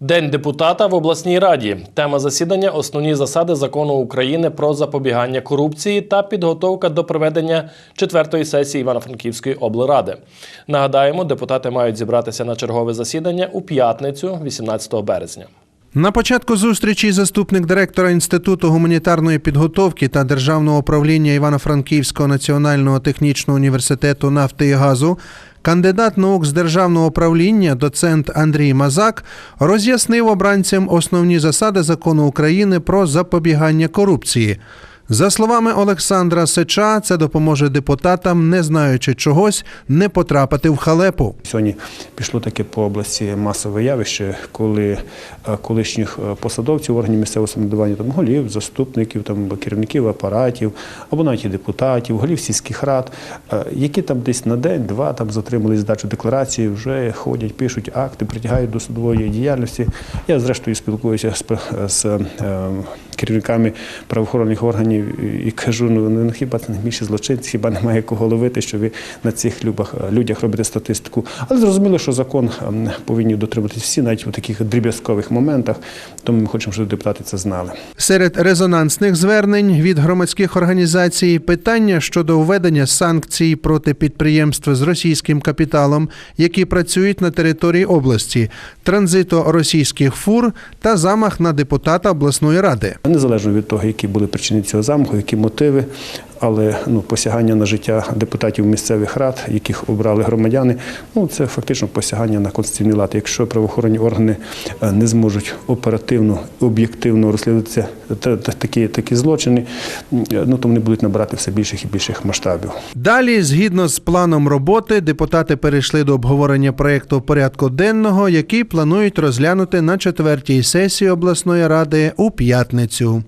День депутата в обласній раді. Тема засідання основні засади закону України про запобігання корупції та підготовка до проведення четвертої сесії Івано-Франківської облради. Нагадаємо, депутати мають зібратися на чергове засідання у п'ятницю, 18 березня. На початку зустрічі заступник директора Інституту гуманітарної підготовки та державного управління Івано-Франківського національного технічного університету нафти і газу, кандидат наук з державного управління, доцент Андрій Мазак, роз'яснив обранцям основні засади закону України про запобігання корупції. За словами Олександра Сеча, це допоможе депутатам, не знаючи чогось, не потрапити в халепу. Сьогодні пішло таке по області масове явище, коли е, колишніх е, посадовців органів місцевого самоврядування, там голів, заступників, там керівників апаратів, або навіть депутатів, голів сільських рад, е, які там десь на день-два там затримали здачу декларації, вже ходять, пишуть акти, притягають до судової діяльності. Я зрештою спілкуюся з, з керівниками правоохоронних органів і кажу: ну ну, хіба це не більше злочинці, хіба немає кого ловити, що ви на цих любах, людях робите статистику. Але зрозуміло, що закон ем, повинні дотримуватись всі, навіть у таких дріб'язкових моментах. Тому ми хочемо, щоб депутати це знали. Серед резонансних звернень від громадських організацій питання щодо введення санкцій проти підприємств з російським капіталом, які працюють на території області, транзиту російських фур та замах на депутата обласної ради. Незалежно від того, які були причини цього замаху, які мотиви, але ну, посягання на життя депутатів місцевих рад, яких обрали громадяни, ну це фактично посягання на конституційний лад. Якщо правоохоронні органи е, не зможуть оперативно, об'єктивно розслідувати такі, такі злочини, ну то вони будуть набирати все більших і більших масштабів. Далі, згідно з планом роботи, депутати перейшли до обговорення проєкту порядку денного, який планують розглянути на четвертій сесії обласної ради у п'ятницю.